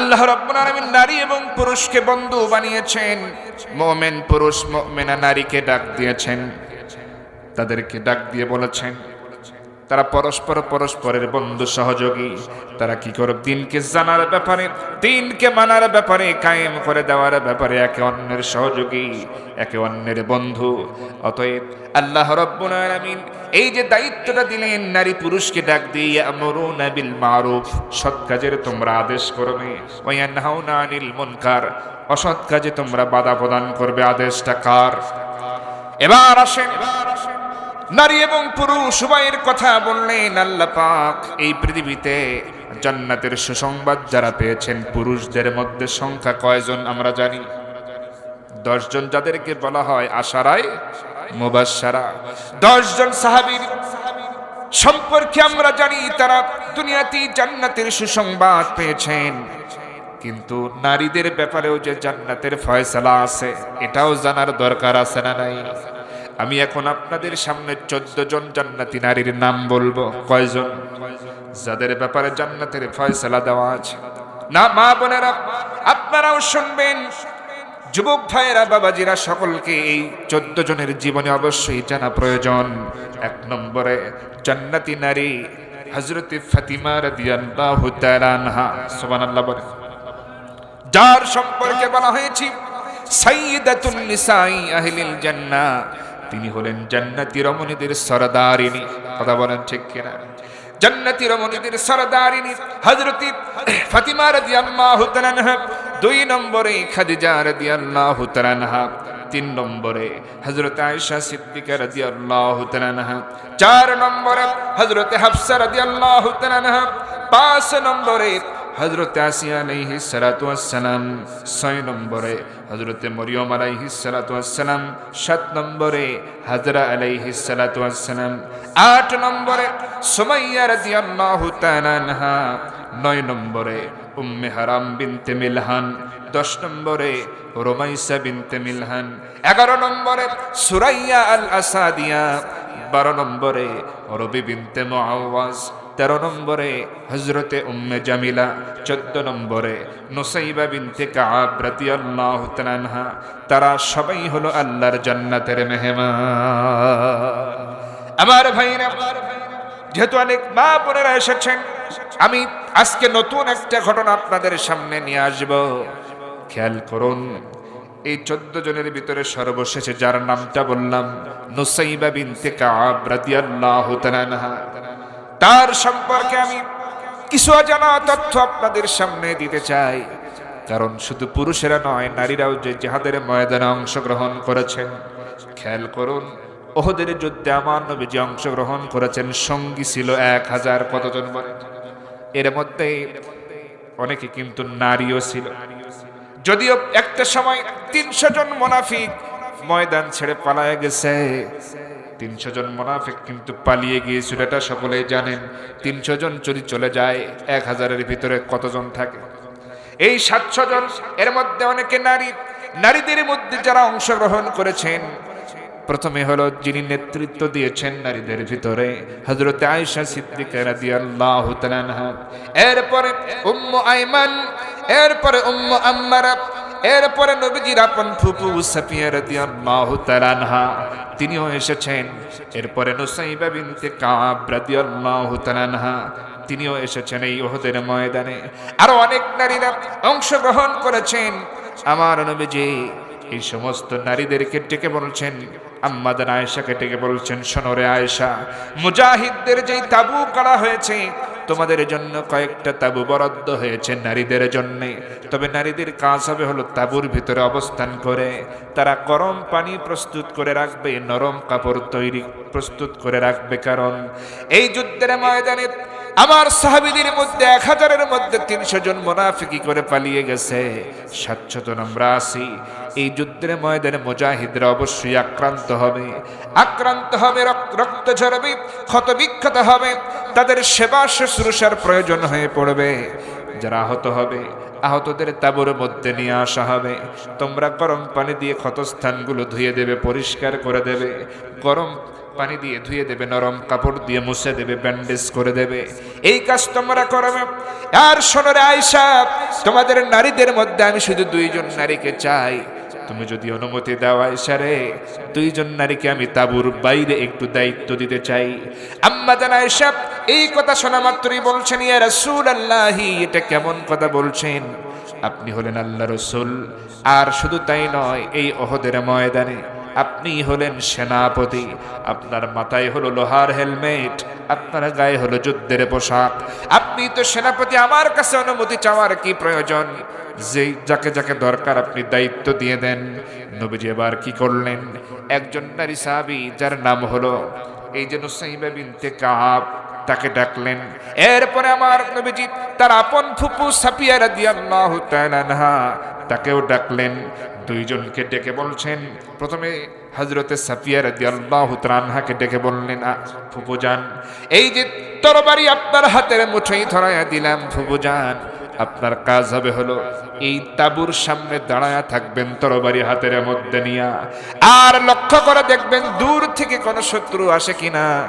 আল্লাহ রাব্বুল আলামিন নারী এবং পুরুষকে বন্ধু বানিয়েছেন। মুমিন পুরুষ, মুমিনা নারীকে ডাক দিয়েছেন। তাদেরকে ডাক দিয়ে বলেছেন, তারা পরস্পর পরস্পরের বন্ধু সহযোগী। তারা কি করে দিনকে জানার ব্যাপারে, দিনকে মানার ব্যাপারে, কায়েম করে দেওয়ার ব্যাপারে একে অন্যের সহযোগী, একে অন্যের বন্ধু। অতএব আল্লাহ রব্বুল আলামিন এই যে দায়িত্বটা দিলেন নারী পুরুষকে ডাক দিয়ে মারুফ, সৎ কাজের তোমরা আদেশ করবে। আনিল মুনকার, অসৎ কাজে তোমরা বাধা প্রদান করবে। আদেশটা কার? এবার আসেন। নারী এবং পুরুষ উভয়ের কথা বললেন আল্লাহ পাক। এই পৃথিবীতে জান্নাতের সুসংবাদ যারা পেয়েছেন, পুরুষদের মধ্যে সংখ্যা কয়জন আমরা জানি? দশজন যাদেরকে বলা হয় আশারায় মুবাসারা দশজন সাহাবীর সম্পর্কে আমরা জানি, তারা দুনিয়াতেই জান্নাতের সুসংবাদ পেয়েছেন। কিন্তু নারীদের ব্যাপারেও যে জান্নাতের ফয়সালা আছে, এটাও জানার দরকার আছে না নাই? আমি এখন আপনাদের সামনে চোদ্দ জন জান্নাতি নারীর নাম বলব। কয়জন? যাদের ব্যাপারে জান্নাতের ফয়সালা দেওয়া আছে। না, মা বোনেরা, আপনারাও শুনবেন যুবক ভাইয়েরা, বাবাজিরা, সকলকে এই চোদ্দ জনের জীবনে অবশ্যই জানা প্রয়োজন। এক নম্বরে, জান্নাতি নারী হজরত ফাতিমা রাদিয়াল্লাহু তাআলা আনহা, সুবহানাল্লাহ যার সম্পর্কে বলা হয়েছে, সাইয়্যিদাতুন নিসাই আহলিল জান্নাহ। তিনি হলেন জান্নাতি রমণীদের সরদারিনী। কথা বলেন ঠিক কিনা? জান্নাতি রমণীদের সরদারিনী হযরত ফাতিমা রাদিয়াল্লাহু তাআলা দুই নম্বরে খাদিজা রাদিয়াল্লাহু তাআলা আনহা, তিন নম্বরে হজরত আয়েশা সিদ্দিকা রাদিয়াল্লাহু তাআলা চার নম্বরে হজরত হাফসা রাদিয়াল্লাহু তাআলা পাঁচ নম্বরে হজরত আসিয়া আলাইহি আসসালাম ছয় নম্বরে হজরত মরিয়ম আলাইহি সালাতু আসসালাম সাত নম্বরে, হাজরা আলাইহি সালাতু আসসালাম আট নম্বরে, সুমাইয়া রাদিয়াল্লাহু তাআলা নয় নম্বরে, উম্মে হারাম বিনতে মিলহান দশ নম্বরে, রোমাইসা বিনতে মিলহান এগারো নম্বরে, সুরাইয়া আল আসাদিয়া বারো নম্বরে, রবি বিনতে মুআওয়াজ তেরো নম্বরে হজরতে উম্মে জামিলা, চোদ্দ নম্বরে নুসাইবা বিনতে কাব রাদিয়াল্লাহু তাআলা তারা সবাই হলো আল্লাহর জান্নাতের মেহমান। আমার ভাইরা, যেহেতু অনেক মা বোনেরা এসেছেন, আমি আজকে নতুন একটা ঘটনা আপনাদের সামনে নিয়ে আসব। খেয়াল করুন, এই চোদ্দ জনের ভিতরে সর্বশেষে যার নামটা বললাম, নুসাইবা বিনতে কাব রাদিয়াল্লাহু তাআলা তার সম্পর্কে আমি কিছু অজানা তথ্য আপনাদের সামনে দিতে চাই। কারণ শুধু পুরুষেরা নয়, নারীরাও যে জেহাদের ময়দানে অংশগ্রহণ করেছেন, খেয়াল করুন, ওহদের যুদ্ধে আমার নবীজি অংশগ্রহণ করেছেন, সঙ্গী ছিল এক হাজার কতজন বলে এর মধ্যে অনেকে কিন্তু নারীও ছিল। যদিও একটা সময় তিনশো জন মোনাফিক ময়দান ছেড়ে পালায় গেছে। তিনশো জন মোনাফিক কিন্তু পালিয়ে গিয়েছিল, এটা সকলেই জানেন। তিনশো জন যদি চলে যায়, এক হাজারের ভিতরে কতজন থাকে? এই সাতশো জন, এর মধ্যে অনেকে নারী। নারীদের মধ্যে যারা অংশগ্রহণ করেছেন, প্রথমে হলো যিনি নেতৃত্ব দিয়েছেন নারীদের ভিতরে হজরত আয়েশা সিদ্দিকা রাদিয়াল্লাহু তাআলা এরপরে উম্মু আইমান এরপরে উম্মু আম্মারা এরপরে নবীজির আপন ফুপু সাফিয়া রাদিয়াল্লাহু তাআলা আনহা, তিনিও এসেছেন। এরপরে নুসাইবা বিনতে কাব রাদিয়াল্লাহু তাআলা আনহা, তিনিও এসেছেন এই ওহদের ময়দানে। আরও অনেক নারীরা অংশগ্রহণ করেছেন। আমার নবীজি, এই সমস্ত নারীদেরকে ডেকে বলছেন, আম্মাদান আয়েশাকে ডেকে বলছেন সোনরে আয়েশা, মুজাহিদদের যেই তাবু করা হয়েছে তোমাদের জন্য কয়েকটা তাবু বরাদ্দ হয়েছে নারীদের জন্য। তবে নারীদের কাজ হবে হলো তাবুর ভিতরে অবস্থান করে। তারা গরম পানি প্রস্তুত করে রাখবে, নরম কাপড় তৈরি প্রস্তুত করে রাখবে। কারণ এই যুদ্ধের ময়দানে আমার সাহাবিদের মধ্যে এক হাজারের মধ্যে তিনশো জন মোনাফিকি করে পালিয়ে গেছে। সাতশো আমরা আছি এই যুদ্ধের ময়দানে মুজাহিদরা অবশ্যই আক্রান্ত হবে। আক্রান্ত হবে রক- রক্ত ঝরবে ক্ষত বিক্ষত হবে, তাদের সেবা শুশ্রূষার প্রয়োজন হয়ে পড়বে। যারা আহত হবে, আহতদের তাবুর মধ্যে নিয়ে আসা হবে। তোমরা গরম পানি দিয়ে ক্ষতস্থানগুলো ধুয়ে দেবে, পরিষ্কার করে দেবে। গরম পানি দিয়ে ধুয়ে দেবে, নরম কাপড় দিয়ে মুছে দেবে, ব্যান্ডেজ করে দেবে। এই কাজ তোমরা করবে আর সোনরে আয়সা তোমাদের নারীদের মধ্যে আমি শুধু দুইজন নারীকে চাই। তুমি যদি অনুমতি দাও আয়সারে দুইজন নারীকে আমি তাবুর বাইরে একটু দায়িত্ব দিতে চাই। আম্মা জান আয়সা এই কথা শোনা মাত্রই বলছেন, ইয়া রাসূল আল্লাহি এটা কেমন কথা বলছেন? আপনি হলেন আল্লাহ রসুল, আর শুধু তাই নয়, এই অহদের ময়দানে আপনি হলেন সেনাপতি, আপনার মাথায় হলো লোহার হেলমেট, আপনার গায়ে হলো যুদ্ধের পোশাক। আপনি তো সেনাপতি, আমার কাছে অনুমতি চাওয়ার কি প্রয়োজন? যে যাকে যাকে দরকার আপনি দায়িত্ব দিয়ে দেন। নবীজি এবার কি করলেন? একজন নারী সাহাবী, যার নাম হলো এই যে নুসাইবা কাব তাকে ডাকলেন। এরপরে আমার নবীজি তার আপন ফুপু সাফিয়া রাদিয়াল্লাহু তাআলা তাকেও ডাকলেন। দুইজনকে ডেকে বলছেন প্রথমে হজরতে সাফিয়া রাদিয়াল্লাহু তাআলা আনহাকে ডেকে বললেন "আ, ফুপু যান এই যে তরবারি আপনার হাতের মুঠোই ধরাইয়া দিলাম ফুপু যান আপনার কাজ হবে হলো এই তাবুর সামনে দাঁড়ায়া থাকবেন তরবারি হাতের মধ্যে নিয়া। আর লক্ষ্য করে দেখবেন দূর থেকে কোনো শত্রু আসে কিনা।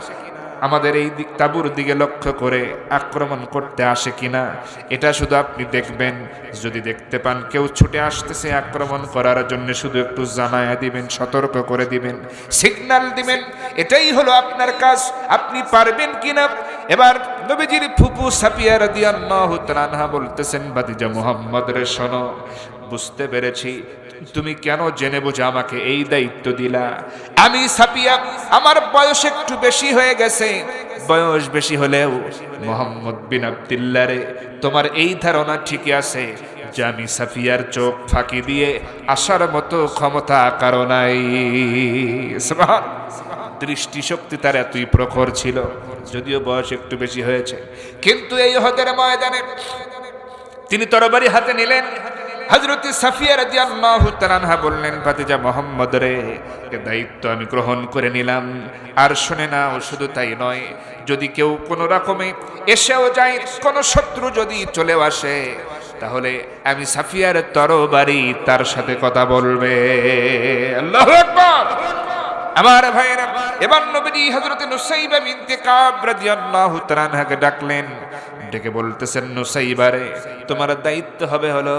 আমাদের এই দিক তাবুর দিকে লক্ষ্য করে আক্রমণ করতে আসে কিনা, এটা শুধু আপনি দেখবেন। যদি দেখতে পান কেউ ছুটে আসতেছে আক্রমণ করার জন্য, শুধু একটু জানায়া দিবেন, সতর্ক করে দিবেন, সিগন্যাল দিবেন, এটাই হলো আপনার কাজ। আপনি পারবেন কিনা? এবার নবীজির ফুপু সাপিয়া রাদিয়াল্লাহু তাআলা বলতেছেন, বাদিজা মুহাম্মদ রে শোনো বুঝতে পেরেছি। তুমি কেন জেনে বুঝে আমাকে এই দায়িত্ব দিলা? আমি সাপিয়া, আমার বয়স একটু বেশি হয়ে গেছে। বয়স বেশি হলেও মোহাম্মদ বিন আবদুল্লাহ রে, তোমার এই ধারণা ঠিকই আছে যে আমি সাফিয়ার চোখ ফাঁকি দিয়ে আসার মতো ক্ষমতা কারও নাই। দৃষ্টিশক্তি তার এতই প্রখর ছিল, যদিও বয়স একটু বেশি হয়েছে। কিন্তু এই হদের ময়দানে তিনি তরবারি হাতে নিলেন। হজরত সাফিয়া আল্লাহ তাআলা বললেন, ভাতিজা মোহাম্মদ রে দায়িত্ব আমি গ্রহণ করে নিলাম। আর শুনে ও শুধু তাই নয়, যদি কেউ কোনো রকমে এসেও যায়, কোনো শত্রু যদি চলেও আসে, তাহলে আমি সাফিয়ার তরবারি তার সাথে কথা বলবে। আল্লাহ আমার ভাইয়েরা, এবার নবীজি হযরত নুসাইবা বিনতে কাব রাদিয়াল্লাহু তাআলা আনহাকে ডাকলেন। ডেকে বলতেছেন নুসাইবারে তোমার দায়িত্ব হবে হলো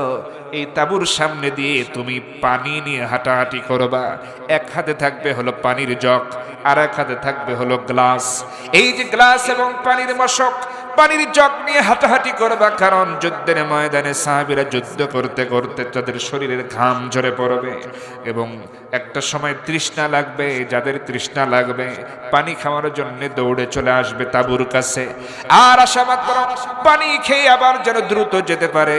এই তাবুর সামনে দিয়ে তুমি পানি নিয়ে হাঁটাহাঁটি করবা। এক হাতে থাকবে হলো পানির জগ আর এক হাতে থাকবে হলো গ্লাস। এই যে গ্লাস এবং পানির মশক পানির জগ নিয়ে হাঁটাহাঁটি করবা, কারণ যুদ্ধের ময়দানে সাহাবিরা যুদ্ধ করতে করতে তাদের শরীরের ঘাম ঝরে পড়বে এবং একটা সময় তৃষ্ণা লাগবে, যাদের তৃষ্ণা লাগবে, পানি খাওয়ার জন্য দৌড়ে চলে আসবে তাবুর কাছে। আর আসা মাত্র পানি খেয়ে আবার যেন দ্রুত যেতে পারে,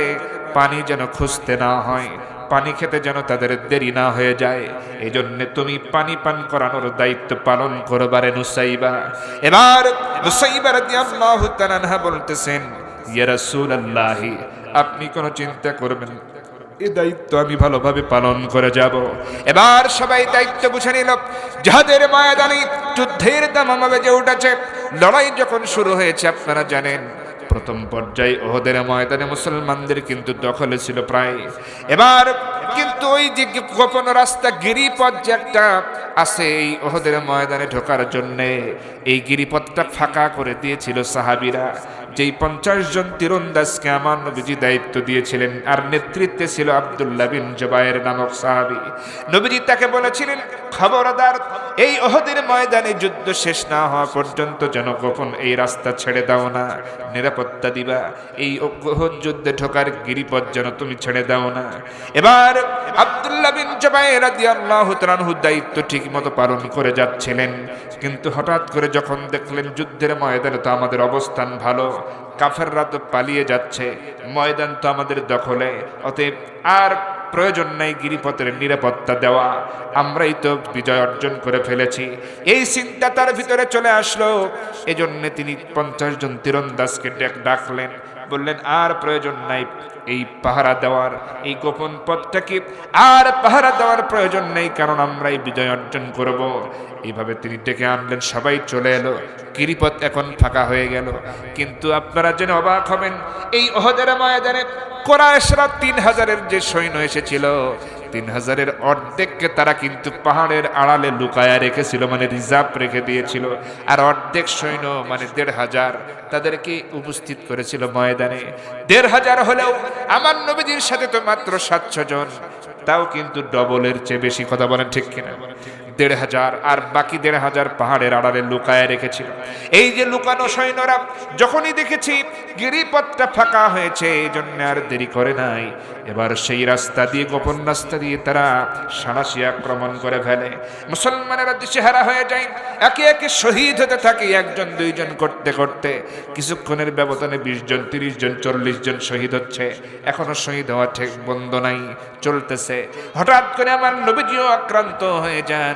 পানি যেন খুঁজতে না হয়। পানি খেতে যেন তাদের দেরি না হয়ে যায়। এই জন্য তুমি পানি পান করানোর দায়িত্ব পালন করবারে নুসাইবা। এবার নুসাইবা রাদিয়াল্লাহু তাআলা আনহা বলতেছেন, ইয়া রাসূলুল্লাহি, আপনি কোনো চিন্তা করবেন। এই দায়িত্ব আমি ভালোভাবে পালন করে যাব। এবার সবাই দায়িত্ব বুঝে নিল যাদের ময়দানে যুদ্ধের দামামা বেজে উঠেছে। লড়াই যখন শুরু হয়েছে, আপনারা জানেন প্রথম পর্যায়ে ওহদের ময়দানে মুসলমানদের কিন্তু দখলে ছিল প্রায়। এবার কিন্তু ওই যে গোপন রাস্তা গিরিপথ যে একটা আছে, এই ওহদের ময়দানে ঢোকার জন্যে এই গিরিপথটা ফাঁকা করে দিয়েছিল সাহাবিরা। যেই পঞ্চাশ জন তীরন্দাজকে আমার নবীজি দায়িত্ব দিয়েছিলেন, আর নেতৃত্বে ছিল আবদুল্লাহ বিন জবায়ের নামক সাহাবি। নবীজি তাকে বলেছিলেন, খবরদার, এই অহদের ময়দানে যুদ্ধ শেষ না হওয়া পর্যন্ত যেন গোপন এই রাস্তা ছেড়ে দাও না, নিরাপত্তা দিবা। এই অহদ যুদ্ধে ঢোকার গিরিপথ যেন তুমি ছেড়ে দাও না। এবার আবদুল্লাহ বিন জবায়ের রাদিয়াল্লাহু তাআলাহু দায়িত্ব ঠিক মতো পালন করে যাচ্ছিলেন। কিন্তু হঠাৎ করে যখন দেখলেন যুদ্ধের ময়দানে তো আমাদের অবস্থান ভালো, কাফেররা তো পালিয়ে যাচ্ছে, ময়দান তো আমাদের দখলে, অতএব আর প্রয়োজন নাই গিরিপথের নিরাপত্তা দেওয়া। আমরাই তো বিজয় অর্জন করে ফেলেছি। এই চিন্তা তার ভিতরে চলে আসলো। এজন্য তিনি পঞ্চাশ জন তীরন্দাজকে ডাক- ডাকলেন। বললেন, আর প্রয়োজন নাই। এই পাহারা দেওয়ার, এই গোপন পথটাকে আর পাহারা দেওয়ার প্রয়োজন নেই, কারণ আমরা এই বিজয় অর্জন করব। এইভাবে তিনি ডেকে আনলেন, সবাই চলে এলো। গিরিপথ এখন ফাঁকা হয়ে গেল। কিন্তু আপনারা যেন অবাক হবেন, এই অহদের ময়দানে কোরআশরা তিন হাজারের যে সৈন্য এসেছিল তিন হাজারের অর্ধেককে তারা কিন্তু পাহাড়ের আড়ালে লুকায়া রেখেছিল মানে রিজার্ভ রেখে দিয়েছিল। আর অর্ধেক সৈন্য মানে দেড় হাজার তাদেরকে উপস্থিত করেছিল ময়দানে। দেড় হাজার হলেও আমার নবীজির সাথে তো মাত্র সাতশো জন, তাও কিন্তু ডবলের চেয়ে বেশি, কথা বলেন ঠিক কিনা? দেড় হাজার আর বাকি দেড় হাজার পাহাড়ের আড়ালে লুকায় রেখেছিল। এই যে লুকানো সৈন্যরা, যখনই দেখেছি গিরিপথটা ফাঁকা হয়েছে, এই জন্য আর দেরি করে নাই। এবার সেই রাস্তা দিয়ে, গোপন রাস্তা দিয়ে তারা সাঁড়াশি আক্রমণ করে ফেলে। মুসলমানেরা দিশেহারা হয়ে যায়। একে একে শহীদ হতে থাকে একজন, দুইজন করতে করতে। কিছুক্ষণের ব্যবধানে বিশ জন, তিরিশ জন, চল্লিশ জন শহীদ হচ্ছে। এখনও শহীদ হওয়া ঠিক বন্ধ নাই, চলতেছে। হঠাৎ করে আমার নবীজিও আক্রান্ত হয়ে যান।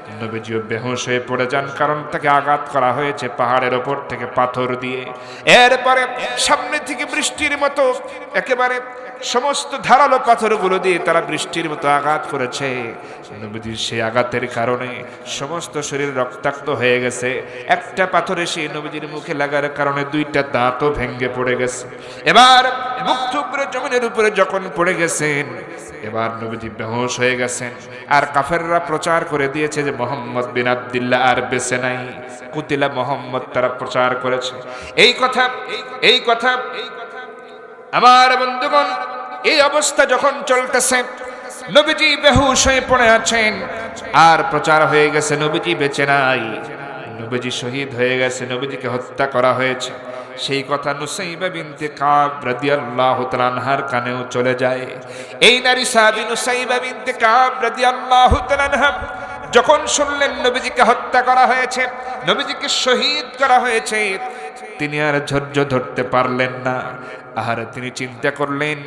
নবীজিও বেহুশ হয়ে পড়ে যান, কারণ তাকে আঘাত করা হয়েছে পাহাড়ের ওপর থেকে পাথর দিয়ে। এরপরে সামনে থেকে বৃষ্টির মতো একেবারে সমস্ত ধারালো পাথরগুলো দিয়ে তারা বৃষ্টির মতো আঘাত করেছে। নবীজির সেই আঘাতের কারণে সমস্ত শরীর রক্তাক্ত হয়ে গেছে। একটা পাথর এসে নবীজির মুখে লাগার কারণে দুইটা দাঁতও ভেঙ্গে পড়ে গেছে। এবার মুখ থুবড়ে জমিনের উপরে যখন পড়ে গেছেন, এবার নবীজি বেহোশ হয়ে গেছেন। আর কাফেররা প্রচার করে দিয়েছে যে মোহাম্মদ বিন আবদুল্লাহ আর বেঁচে নাই। কুতিলা মোহাম্মদ তারা প্রচার করেছে। এই কথা এই কথা, আমার বন্ধুগণ, এই অবস্থা যখন চলতেছে, নবীজি বেহুশ হয়ে পড়ে আছেন। আর প্রচার হয়ে গেছে, নবীজি বেঁচে নাই। নবীজি শহীদ হয়ে গেছে, নবীজিকে হত্যা করা হয়েছে। সেই কথা নুসাইবা বিনতে কাব রাদিয়াল্লাহু তাআলা আনহার কানেও চলে যায়। এই নারী সাহাবী নুসাইবা বিনতে কাব রাদিয়াল্লাহু তাআলা যখন শুনলেন নবীজিকে হত্যা করা হয়েছে, নবীজিকে শহীদ করা হয়েছে, তিনি আর ধৈর্য ধরতে পারলেন না। আর তিনি চিন্তা করলেন,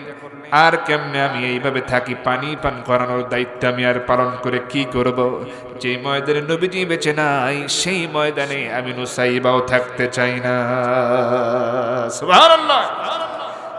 আর কেমনে আমি এইভাবে থাকি, পানি পান করানোর দায়িত্ব আমি আর পালন করে কি করব? যে ময়দানে নবীজি বেঁচে নাই, সেই ময়দানে আমি নুসাইবাও থাকতে চাই না।